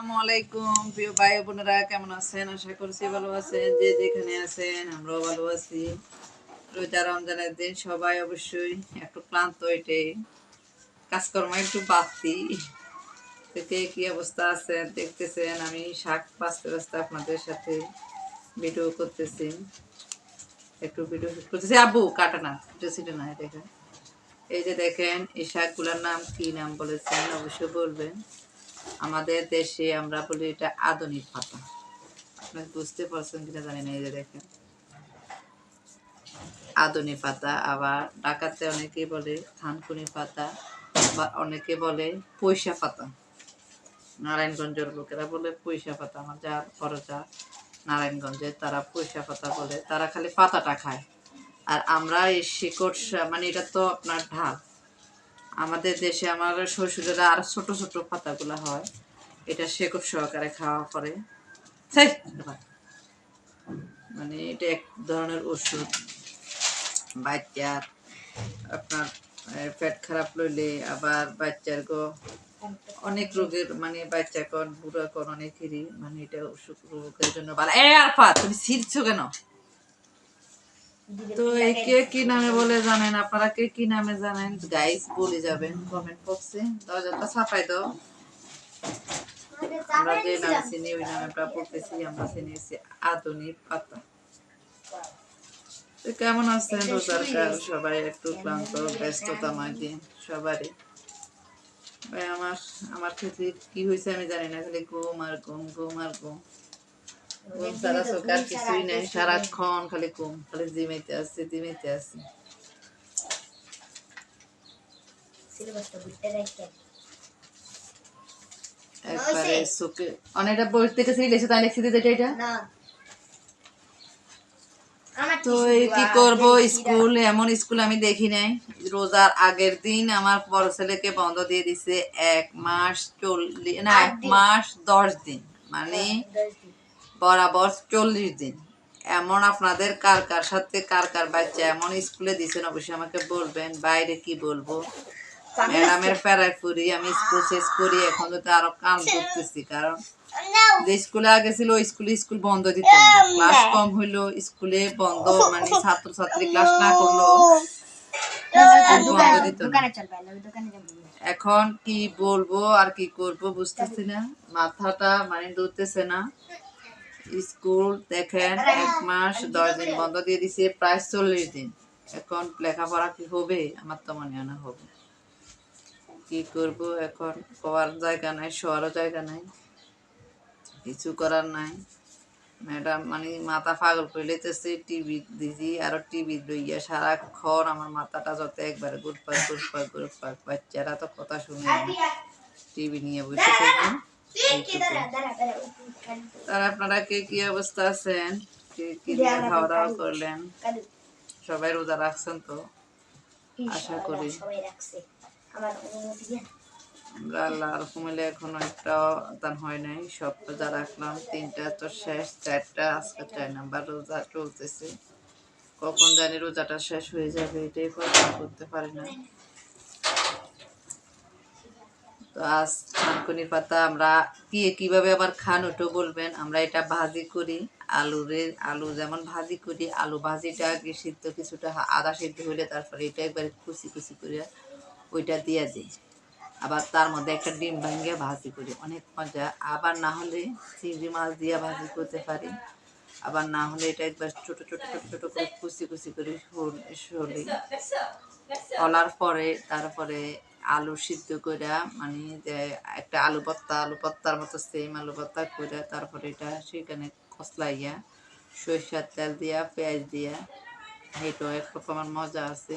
আলাইকুম, প্রিয় ভাই বোনেরা, কেমন আছেন? আশা করছি ভালো আছেন। যে যেখানে আছেন, আমরাও ভালো আছি। রোজা রমজানের দিন সবাই অবশ্যই একটু ক্লান্ত এটে কাজকর্ম একটু বাড়তি। তো কে অবস্থা আছে দেখতেছেন? আমি শাক বাঁচতে বাঁচতে আপনাদের সাথে ভিডিও করতেছি। একটু ভিডিও করতেছি। আব্বু, কাটা না সেটা না দেখেন। এই যে দেখেন, এই শাকগুলোর নাম কি নাম বলেছেন? অবশ্যই বলবেন। আমাদের দেশে আমরা বলি এটা আধুনিক পাতা আপনার বুঝতে পারছেন কিনা জানি না, এই যে দেখেন। আধুনিক পাতা আবার ডাকাতে অনেকে বলে থানকুনি পাতা বা অনেকে বলে পয়সা পাতা নারায়ণগঞ্জের লোকেরা বলে পয়সা পাতা আমার যা খরচা নারায়ণগঞ্জে তারা পয়সা পাতা বলে, তারা খালি পাতাটা খায়। আর আমরা এই শিকড় মানে এটা তো আপনার ঢাল। আমাদের দেশে আমার শ্বশুরেরা আর ছোট ছোট পাতাগুলো হয়। এটা শেকড় সহকারে খাওয়া করে। মানে এটা এক ধরনের ওষুধ। বাচ্চার আপনার পেট খারাপ লইলে আবার বাচ্চার গো অনেক রোগের মানে বাচ্চা কন, বুড়া কন, অনেকেরই মানে এটা অসুখ রোগের জন্য ভালো এ আরফা তুমি ছিড়ছো কেন? তো এই কে কি নামে বলে জানেন? আপনারা কে কি নামে জানেন? গাইস বলে যাবেন কমেন্ট বক্সে দরজাটা ছাপাই দাও। আমরা যে নাম চিনি, ওই নামে আমরা বলতেছি, আমরা চিনিছি আধুনিক পাতা। তো কেমন আছেন রোজার কাল? সবাই একটু ক্লান্ত, ব্যস্ততা মাঝে, সবারই। ভাই, আমার আমার ক্ষেত্রে কি হয়েছে আমি জানি না, খালি ঘুম আর ঘুম ঘুম আর ঘুম। ঘুম সারা চোখ আর কিছুই নাই সারাক্ষণ খালি ঘুম খালি জিমাইতে আসছে জিমাইতে আসছে একবারে চোখে অনেকটা বই থেকে সিরিজ তাই লিখছি দিতে এটা তো এই কি করব স্কুল এমন স্কুল আমি দেখি নাই রোজার আগের দিন আমার বড় ছেলেকে বন্ধ দিয়ে দিছে এক মাস চল্লিশ না এক মাস দশ দিন মানে বরাবর চল্লিশ দিন। এমন আপনাদের কার কার সাথে কার কার বাচ্চা এমন স্কুলে দিছেন অবশ্যই আমাকে বলবেন বাইরে কি বলব? ম্যাডামের প্যারায় করি আমি স্কুল শেষ করি এখন তো আরও কাম করতেছি কারণ যে স্কুলে আগে ছিল ওই স্কুলে স্কুল বন্ধ দিত ক্লাস কম হইল স্কুলে বন্ধ মানে ছাত্র ছাত্রী ক্লাস না করল। বন্ধ দিত এখন কি বলব আর কি করব বুঝতেছি না। মাথাটা মানে ধরতেছে না। স্কুল দেখেন এক মাস দশ দিন বন্ধ দিয়ে দিছে প্রায় চল্লিশ দিন। এখন লেখাপড়া কি হবে? আমার তো মনে হয় না হবে। কি করব এখন? করার জায়গা নাই শোয়ারও জায়গা নাই কিছু করার নাই। ম্যাডাম মানে মাথা পাগল করে লেতেছে টিভি দিদি আরও টিভি লইয়া সারাক্ষণ আমার মাথাটা যত একবারে গুড়পাক গুড়পাক গুড়পাক বাচ্চারা তো কথা শুনে টিভি নিয়ে বসে থাকবেন তার আপনারা কে কি অবস্থা আছেন? কে কি খাওয়া দাওয়া করলেন? সবাই রোজা রাখছেন তো? আশা করি। আমরা আল্লাহর কুমিলে এখনও একটা দান হয় নাই। সব রোজা রাখলাম। তিনটা তো শেষ চারটা আজকে চার নাম্বার রোজা চলতেছে। কখন জানি রোজাটা শেষ হয়ে যাবে এটাই করতে পারি না। তো আজ থানকুনি পাতা আমরা কি কীভাবে আবার খান ওটাও বলবেন? আমরা এটা ভাজি করি আলুরে আলু যেমন ভাজি করি আলু ভাজিটা আগে সিদ্ধ কিছুটা আদা সিদ্ধ হলে তারপরে এটা একবারে কুচি কুচি করে ওইটা দিয়ে দিই। আবার তার মধ্যে একটা ডিম ভাঙ্গে ভাজি করি অনেক মজা। আবার না হলে চিংড়ি মাছ দিয়ে ভাজি করতে পারি। আবার না হলে এটা একবার ছোট ছোট ছোট ছোট করে কুচি কুচি করে সলি। ফলার পরে তারপরে আলু সিদ্ধ করে মানে যে একটা আলু ভর্তা আলু ভর্তার মতো সেম আলু ভর্তা করে তারপরে এটা সেখানে কসলাইয়া সরিষার তেল দিয়া, পেঁয়াজ দিয়া এটাও এক রকমের মজা আছে।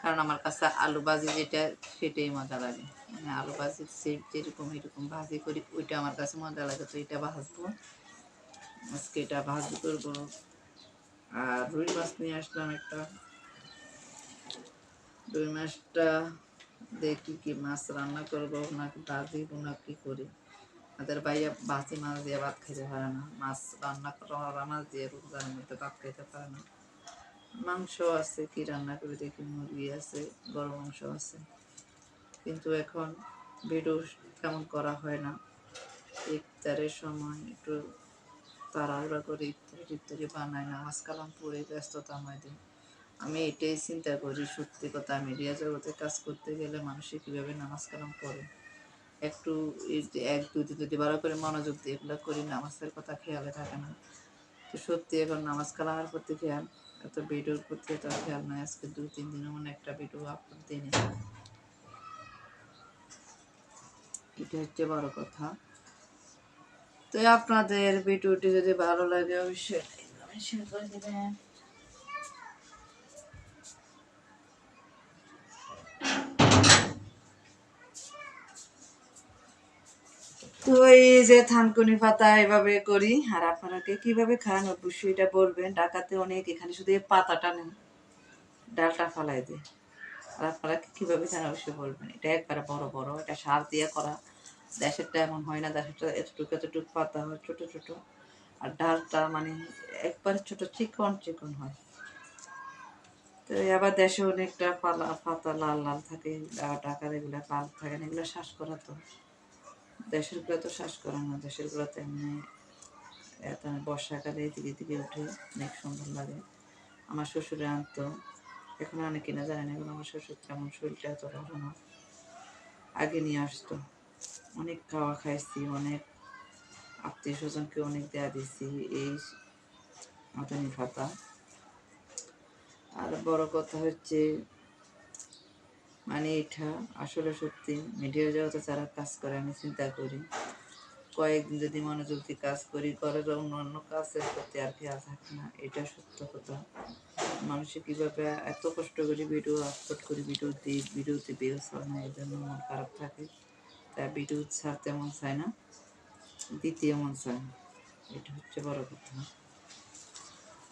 কারণ আমার কাছে আলু ভাজি যেটা, সেটাই মজা লাগে। মানে আলু ভাজি যেরকম এরকম ভাজি করি, ওইটা আমার কাছে মজা লাগে, তো এটা ভাজবো। আজকে এটা ভাজি করব। আর রুই মাছ নিয়ে আসলাম একটা। রুই মাছটা দেখি কি মাছ রান্না করব নাকি ভাজিব না কি করি। আমাদের ভাইয়া ভাজি মাছ দিয়ে ভাত খেতে পারে না। মাছ রান্না করা মাছ দিয়ে রোজার মধ্যে ভাত খেতে পারে না। মাংস আছে, কি রান্না করে দেখি, মুরগি আছে গরু মাংস আছে। কিন্তু এখন ভিডিও তেমন করা হয় না। ইফতারের সময় একটু তাড়াহুড়া করে ইফতারি টিফতারি না। নামাজ কালাম পড়ে ব্যস্ততা দিই আমি এটাই চিন্তা করি, সত্যি কথা মিডিয়া জগতে কাজ করতে গেলে মানুষে কীভাবে নামাজ কালাম করে একটু এক, দুই দিন যদি ভালো করে মনোযোগ দিয়ে এগুলো করি, নামাজের কথা খেয়ালে থাকে না। তো সত্যি এখন নামাজ কালামের প্রতি খেয়াল, এত ভিডিওর প্রতি এত খেয়াল নয় আজকে দুই, তিন দিনের মনে একটা ভিডিও আপলোড দিইনি এটা হচ্ছে বড় কথা। তো আপনাদের ভিডিওটি যদি ভালো লাগে অবশ্যই শেয়ার করে দেবেন। তো এই যে থানকুনি পাতা এভাবে করি, আর আপনারা কীভাবে খান অবশ্যই এটা বলবেন। ডাকাতে অনেক, এখানে শুধু এই পাতাটা নেই, ডালটা ফালাই দিয়ে। আর আপনারা কীভাবে খান অবশ্যই বলবেন। এটা একবারে বড় বড়, এটা সার দিয়ে করা। দেশেরটা এমন হয় না, দেশেরটা এতটুকু এতটুকু পাতা হয়, ছোট ছোট। আর ডালটা মানে একবারে ছোট, চিকন চিকন হয়। তো আবার দেশে অনেকটা পালা, পাতা লাল লাল থাকে ডাকার এগুলো লাল থাকে না, এগুলো শ্বাস করা তো দেশেরগুলো তো শ্বাস করে না দেশেরগুলো তো এমনি এত বর্ষাকালে দিকে দিকে উঠে অনেক সুন্দর লাগে। আমার শ্বশুরে আনতো, এখন অনেক না, এখন আমার শ্বশুর তেমন শরীরটা এত ভালো না। আগে নিয়ে আসতো। অনেক খাওয়া খাইছি, অনেক আত্মীয় স্বজনকে অনেক দেয়া দিছি, এই মাথানি ভাতা। আর বড় কথা হচ্ছে মানে এটা আসলে সত্যি। মিডিয়া জগতে যারা কাজ করে, আমি চিন্তা করি, কয়েকদিন যদি মনোযোগ দিয়ে কাজ করি ঘরের অন্য অন্য কাজের প্রতি আর খেয়াল থাকে না, এটা সত্য কথা। মানুষে কীভাবে এত কষ্ট করে ভিডিও আপলোড করি ভিডিও দিই ভিডিওতে ভিউজ হয় না এই জন্য মন খারাপ থাকে। তাই ভিডিও ছাড়তে মন চায় না দ্বিতীয় মন চায় না। এটা হচ্ছে বড় কথা।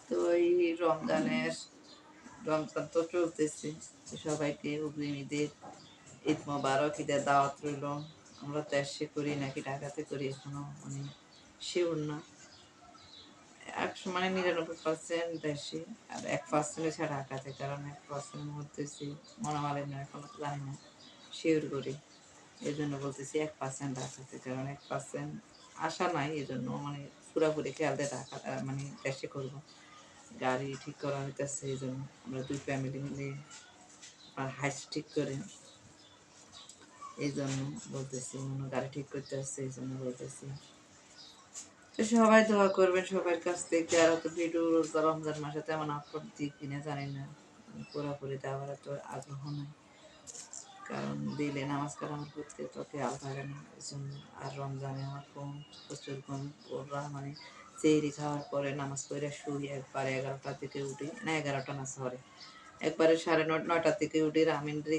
তো এই রমজানের রমজান তো চলতেছে সবাইকে ঈদের ঈদ মোবারক, ঈদের দাওয়াত রইল। আমরা তো এসে করি নাকি ঢাকাতে করি, এখনও মানে শিওর না। একশো মানে নিরানব্বই পার্সেন্ট দেশে আর এক পার্সেন্ট হচ্ছে ঢাকাতে, কারণ এক পার্সেন্টের মধ্যে হচ্ছে মনোমালিন্য, এখনও তো জানি না শিওর করি। এই জন্য বলতেছি এক পার্সেন্ট ঢাকাতে, কারণ এক পার্সেন্ট আশা নাই এই জন্য মানে পুরাপুরি খেয়াল দিয়ে ঢাকা মানে দেশে করব। গাড়ি ঠিক করা হইতেছে, এই জন্য আমরা দুই ফ্যামিলি মিলে আর হাইস ঠিক করে। এই জন্য বলতেছি, মনে গাড়ি ঠিক করতে আসছে, এই জন্য বলতেছি। তো সবাই দোয়া করবেন সবার কাছ থেকে, আর তো ভিডিও রমজান মাসে তেমন আপলোড দিই কিনা জানি না। পুরোপুরি দেওয়ার তো আগ্রহ নাই। কারণ দিলে নামাজ কালামের করতে তো খেয়াল থাকে না। এই জন্য আর রমজানে আমার কম প্রচুর কম ওরা মানে চেরি খাওয়ার পরে নামাজ পড়ে শুই একবারে এগারোটা থেকে উঠি, না এগারোটা না সরি একবারে সাড়ে নয় নয়টা থেকে উঠি, রামিন